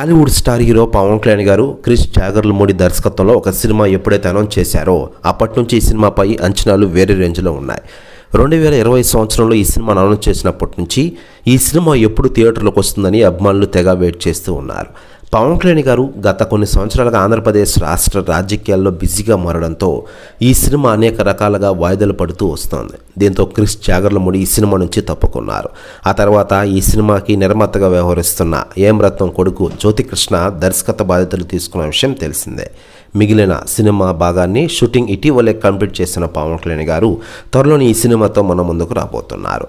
Tollywood star hero Pawan Kalyan గారు క్రిష్ జాగర్లమూడి దర్శకత్వంలో ఒక సినిమా ఎప్పుడైతే అనౌన్స్ చేశారో అప్పటి నుంచి ఈ సినిమాపై అంచనాలు వేరే రేంజ్లో ఉన్నాయి. రెండు వేల ఇరవై సంవత్సరంలో ఈ సినిమాను అనౌన్స్ చేసినప్పటి నుంచి ఈ సినిమా ఎప్పుడు థియేటర్లకు వస్తుందని అభిమానులు తెగ వెయిట్ చేస్తూ ఉన్నారు. పవన్ కళ్యాణ్ గారు గత కొన్ని సంవత్సరాలుగా ఆంధ్రప్రదేశ్ రాష్ట్ర రాజకీయాల్లో బిజీగా మారడంతో ఈ సినిమా అనేక రకాలుగా వాయిదాలు పడుతూ వస్తోంది. దీంతో క్రిస్ జాగర్లముడి ఈ సినిమా నుంచి తప్పుకున్నారు. ఆ తర్వాత ఈ సినిమాకి నిర్మాతగా వ్యవహరిస్తున్న ఏమరత్నం కొడుకు జ్యోతికృష్ణ దర్శకత్వ బాధ్యతలు తీసుకున్న విషయం తెలిసిందే. మిగిలిన సినిమా భాగాన్ని షూటింగ్ ఇటీవలే కంప్లీట్ చేసిన పవన్ కళ్యాణ్ గారు త్వరలోని ఈ సినిమాతో మన ముందుకు రాబోతున్నారు.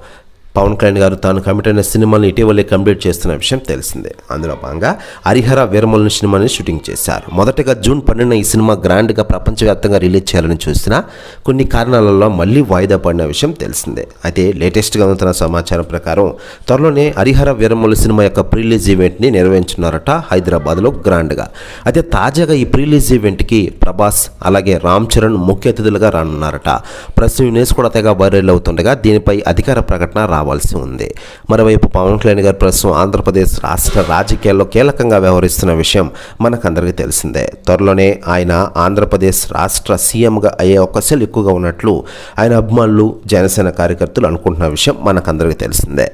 పవన్ కళ్యాణ్ గారు తాను కమిట్ అయిన సినిమాని ఇటీవలే కంప్లీట్ చేస్తున్న విషయం తెలిసిందే. అందులో భాగంగా హరిహర వీరమల్ని సినిమాని షూటింగ్ చేశారు. మొదటగా జూన్ పన్నెండున ఈ సినిమా గ్రాండ్గా ప్రపంచవ్యాప్తంగా రిలీజ్ చేయాలని చూసినా కొన్ని కారణాలలో మళ్ళీ వాయిదా పడిన విషయం తెలిసిందే. అయితే లేటెస్ట్గా అందుతున్న సమాచారం ప్రకారం త్వరలోనే హరిహర వీరమల్లి సినిమా యొక్క ప్రీలీజ్ ఈవెంట్ని నిర్వహించున్నారట హైదరాబాద్లో గ్రాండ్గా. అయితే తాజాగా ఈ ప్రీలీజ్ ఈవెంట్కి ప్రభాస్ అలాగే రామ్ చరణ్ ముఖ్య అతిథులుగా రానున్నారట. ప్రస్తుతం న్యూస్ కూడా తెగ వైరల్ అవుతుండగా దీనిపై అధికార ప్రకటన కావాల్సి ఉంది. మరోవైపు పవన్ కళ్యాణ్ గారు ప్రస్తుతం ఆంధ్రప్రదేశ్ రాష్ట్ర రాజకీయాల్లో కీలకంగా వ్యవహరిస్తున్న విషయం మనకందరికీ తెలిసిందే. త్వరలోనే ఆయన ఆంధ్రప్రదేశ్ రాష్ట్ర సీఎంగా అయ్యే అవకాశాలు ఎక్కువగా ఉన్నట్లు ఆయన అభిమానులు జనసేన కార్యకర్తలు అనుకుంటున్న విషయం మనకందరికీ తెలిసిందే.